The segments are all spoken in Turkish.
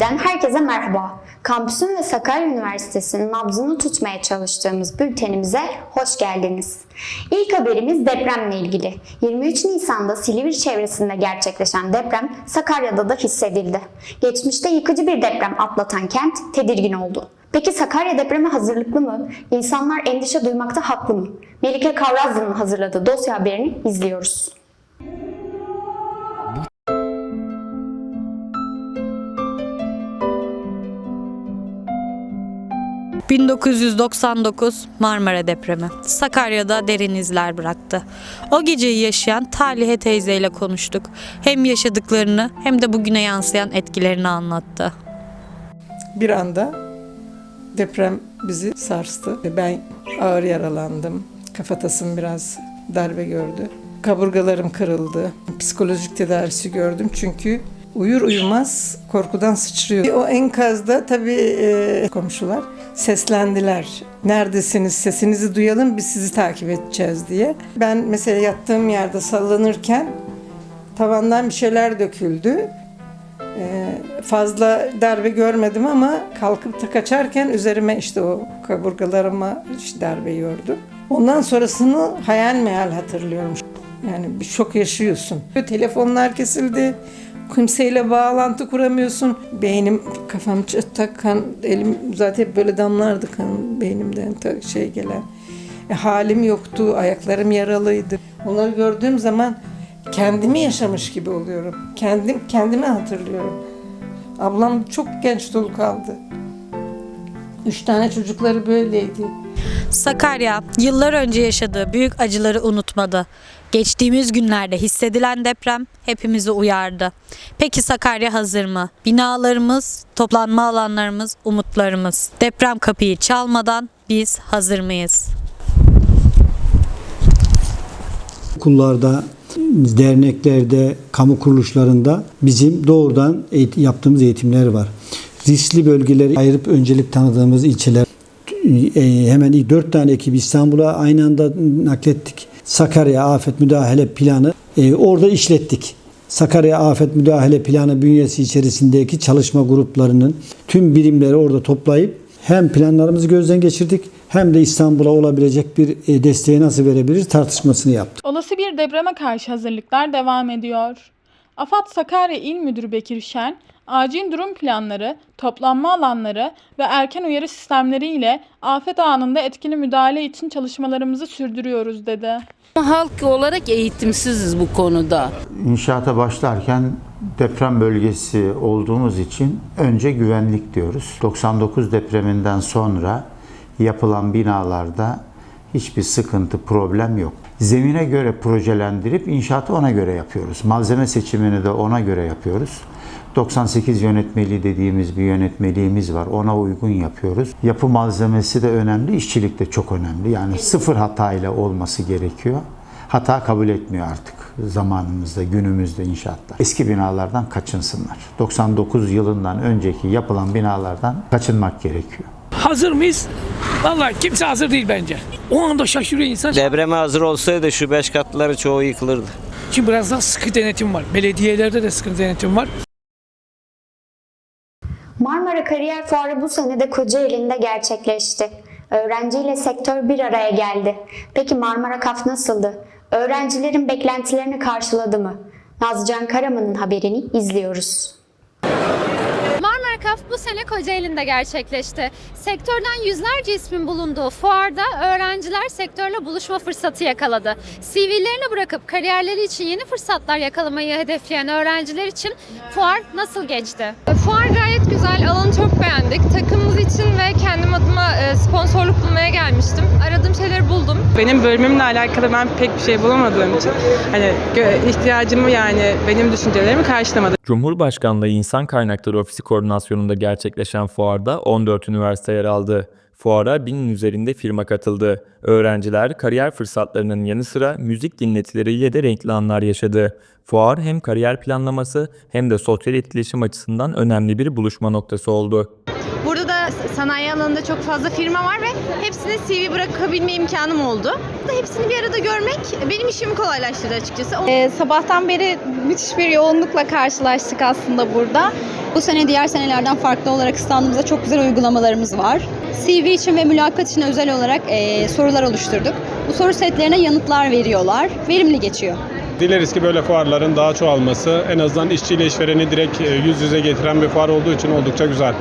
TV'den herkese merhaba. Kampüsün ve Sakarya Üniversitesi'nin nabzını tutmaya çalıştığımız bültenimize hoş geldiniz. İlk haberimiz depremle ilgili. 23 Nisan'da Silivri çevresinde gerçekleşen deprem Sakarya'da da hissedildi. Geçmişte yıkıcı bir deprem atlatan kent tedirgin oldu. Peki Sakarya depreme hazırlıklı mı? İnsanlar endişe duymakta haklı mı? Melike Kavrazlı'nın hazırladığı dosya haberini izliyoruz. 1999 Marmara depremi. Sakarya'da derin izler bıraktı. O geceyi yaşayan Talihe teyzeyle konuştuk. Hem yaşadıklarını hem de bugüne yansıyan etkilerini anlattı. Bir anda deprem bizi sarstı. Ben ağır yaralandım. Kafatasım biraz darbe gördü. Kaburgalarım kırıldı. Psikolojik tedavisi gördüm çünkü uyur uyumaz korkudan sıçrıyor. O enkazda tabii e, komşular seslendiler. Neredesiniz? Sesinizi duyalım biz sizi takip edeceğiz diye. Ben mesela yattığım yerde sallanırken tavandan bir şeyler döküldü. Ee, fazla darbe görmedim ama kalkıp da kaçarken üzerime işte o kaburgalarıma işte darbe gördüm. Ondan sonrasını hayal meyal hatırlıyorum. Yani bir şok yaşıyorsun. Telefonlar kesildi. Kimseyle bağlantı kuramıyorsun. Beynim, kafam çatlak kan, elim zaten böyle damlardı kan beynimden şey gelen. E, halim yoktu, ayaklarım yaralıydı. Onları gördüğüm zaman kendimi yaşamış gibi oluyorum. Kendim kendimi hatırlıyorum. Ablam çok genç dolu kaldı. Üç tane çocukları böyleydi. Sakarya yıllar önce yaşadığı büyük acıları unutmadı. Geçtiğimiz günlerde hissedilen deprem hepimizi uyardı. Peki Sakarya hazır mı? Binalarımız, toplanma alanlarımız, umutlarımız. Deprem kapıyı çalmadan biz hazır mıyız? okullarda, derneklerde, kamu kuruluşlarında bizim doğrudan eğit- yaptığımız eğitimler var. Riskli bölgeleri ayırıp öncelik tanıdığımız ilçeler hemen ilk dört tane ekibi İstanbul'a aynı anda naklettik. Sakarya Afet Müdahale Planı e, orada işlettik. Sakarya Afet Müdahale Planı bünyesi içerisindeki çalışma gruplarının tüm birimleri orada toplayıp hem planlarımızı gözden geçirdik hem de İstanbul'a olabilecek bir e, desteği nasıl verebiliriz tartışmasını yaptık. Olası bir depreme karşı hazırlıklar devam ediyor. AFAD Sakarya İl Müdürü Bekir Şen, acil durum planları, toplanma alanları ve erken uyarı sistemleri ile afet anında etkili müdahale için çalışmalarımızı sürdürüyoruz dedi. Halk olarak eğitimsiziz bu konuda. İnşaata başlarken deprem bölgesi olduğumuz için önce güvenlik diyoruz. 99 depreminden sonra yapılan binalarda hiçbir sıkıntı, problem yok. Zemine göre projelendirip inşaatı ona göre yapıyoruz. Malzeme seçimini de ona göre yapıyoruz. 98 yönetmeliği dediğimiz bir yönetmeliğimiz var. Ona uygun yapıyoruz. Yapı malzemesi de önemli, işçilik de çok önemli. Yani sıfır hatayla olması gerekiyor. Hata kabul etmiyor artık zamanımızda, günümüzde inşaatlar. Eski binalardan kaçınsınlar. 99 yılından önceki yapılan binalardan kaçınmak gerekiyor. Hazır mıyız? Vallahi kimse hazır değil bence. O anda şaşırıyor insan. Depreme hazır olsaydı şu beş katları çoğu yıkılırdı. Çünkü biraz daha sıkı denetim var. Belediyelerde de sıkı denetim var. Marmara Kariyer Fuarı bu sene de Kocaeli'nde gerçekleşti. Öğrenciyle sektör bir araya geldi. Peki Marmara Kaf nasıldı? Öğrencilerin beklentilerini karşıladı mı? Nazcan Karaman'ın haberini izliyoruz. Marmara Kaf bu sene Kocaeli'nde gerçekleşti. Sektörden yüzlerce ismin bulunduğu fuarda öğrenciler sektörle buluşma fırsatı yakaladı. CV'lerini bırakıp kariyerleri için yeni fırsatlar yakalamayı hedefleyen öğrenciler için fuar nasıl geçti? Fuar gayet güzel. Alanı çok beğendik. Takımımız için ve kendim adıma e, sponsorluk bulmaya gelmiştim. Aradığım şeyleri buldum. Benim bölümümle alakalı ben pek bir şey bulamadığım için hani ihtiyacımı yani benim düşüncelerimi karşılamadı. Cumhurbaşkanlığı İnsan Kaynakları Ofisi koordinasyonunda gerçekleşen fuarda 14 üniversite yer aldı. Fuara binin üzerinde firma katıldı. Öğrenciler kariyer fırsatlarının yanı sıra müzik dinletileriyle de renkli anlar yaşadı. Fuar hem kariyer planlaması hem de sosyal etkileşim açısından önemli bir buluşma noktası oldu. Da sanayi alanında çok fazla firma var ve hepsine CV bırakabilme imkanım oldu. Hepsini bir arada görmek benim işimi kolaylaştırdı açıkçası. sabahtan beri müthiş bir yoğunlukla karşılaştık aslında burada. Bu sene diğer senelerden farklı olarak standımızda çok güzel uygulamalarımız var. CV için ve mülakat için özel olarak eee, sorular oluşturduk. Bu soru setlerine yanıtlar veriyorlar. Verimli geçiyor. Dileriz ki böyle fuarların daha çoğalması en azından işçiyle işvereni direkt e, yüz yüze getiren bir fuar olduğu için oldukça güzel.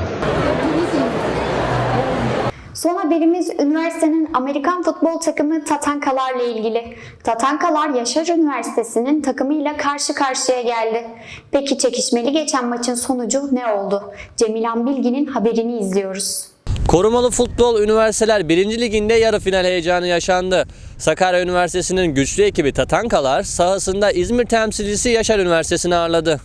Son haberimiz üniversitenin Amerikan futbol takımı Tatankalarla ilgili. Tatankalar Yaşar Üniversitesi'nin takımıyla karşı karşıya geldi. Peki çekişmeli geçen maçın sonucu ne oldu? Cemilan Bilgin'in haberini izliyoruz. Korumalı Futbol Üniversiteler 1. Liginde yarı final heyecanı yaşandı. Sakarya Üniversitesi'nin güçlü ekibi Tatankalar sahasında İzmir temsilcisi Yaşar Üniversitesi'ni ağırladı.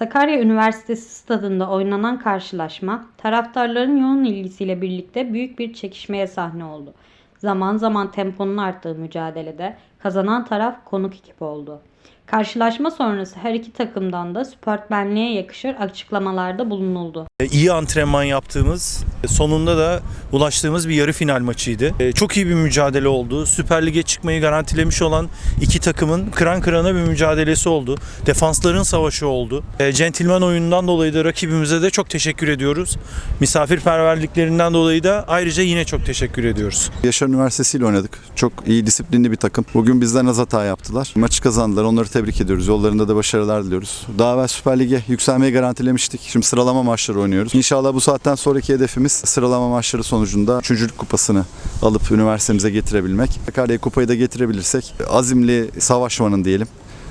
Sakarya Üniversitesi stadında oynanan karşılaşma taraftarların yoğun ilgisiyle birlikte büyük bir çekişmeye sahne oldu. Zaman zaman temponun arttığı mücadelede kazanan taraf konuk ekip oldu. Karşılaşma sonrası her iki takımdan da sportmenliğe yakışır açıklamalarda bulunuldu. İyi antrenman yaptığımız, sonunda da ulaştığımız bir yarı final maçıydı. E, Çok iyi bir mücadele oldu. Süper Lig'e çıkmayı garantilemiş olan iki takımın kıran kırana bir mücadelesi oldu. Defansların savaşı oldu. E, Centilmen oyunundan dolayı da rakibimize de çok teşekkür ediyoruz. Misafirperverliklerinden dolayı da ayrıca yine çok teşekkür ediyoruz. Yaşar Üniversitesi ile oynadık. Çok iyi disiplinli bir takım. Bugün bizden az hata yaptılar. Maçı kazandılar. Onları tebrik ediyoruz. Yollarında da başarılar diliyoruz. Daha evvel Süper Lig'e yükselmeyi garantilemiştik. Şimdi sıralama maçları oynuyoruz. İnşallah bu saatten sonraki hedefimiz sıralama maçları sonucunda üçüncülük kupasını alıp üniversitemize getirebilmek. Sakarya'ya kupayı da getirebilirsek azimli savaşmanın diyelim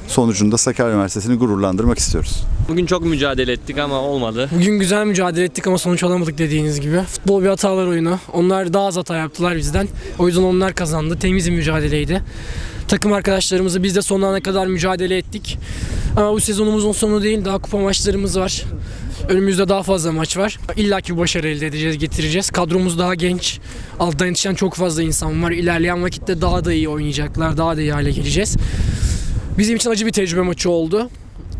sonucunda Sakarya Üniversitesi'ni gururlandırmak istiyoruz. Bugün çok mücadele ettik ama olmadı. Bugün güzel mücadele ettik ama sonuç alamadık dediğiniz gibi. Futbol bir hatalar oyunu. Onlar daha az hata yaptılar bizden. O yüzden onlar kazandı. Temiz bir mücadeleydi. Takım arkadaşlarımızı biz de son ana kadar mücadele ettik. Ama bu sezonumuzun sonu değil. Daha kupa maçlarımız var. Önümüzde daha fazla maç var. İlla ki başarı elde edeceğiz, getireceğiz. Kadromuz daha genç. Alttan yetişen çok fazla insan var. İlerleyen vakitte daha da iyi oynayacaklar. Daha da iyi hale geleceğiz. Bizim için acı bir tecrübe maçı oldu.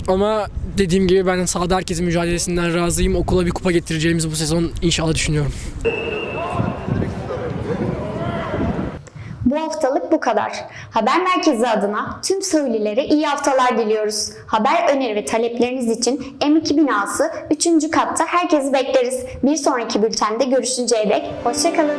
Ama dediğim gibi ben sahada herkesin mücadelesinden razıyım. Okula bir kupa getireceğimizi bu sezon inşallah düşünüyorum. Bu haftalık bu kadar. Haber Merkezi adına tüm söylilere iyi haftalar diliyoruz. Haber öneri ve talepleriniz için M2 binası 3. katta herkesi bekleriz. Bir sonraki bültende görüşünceye dek hoşçakalın.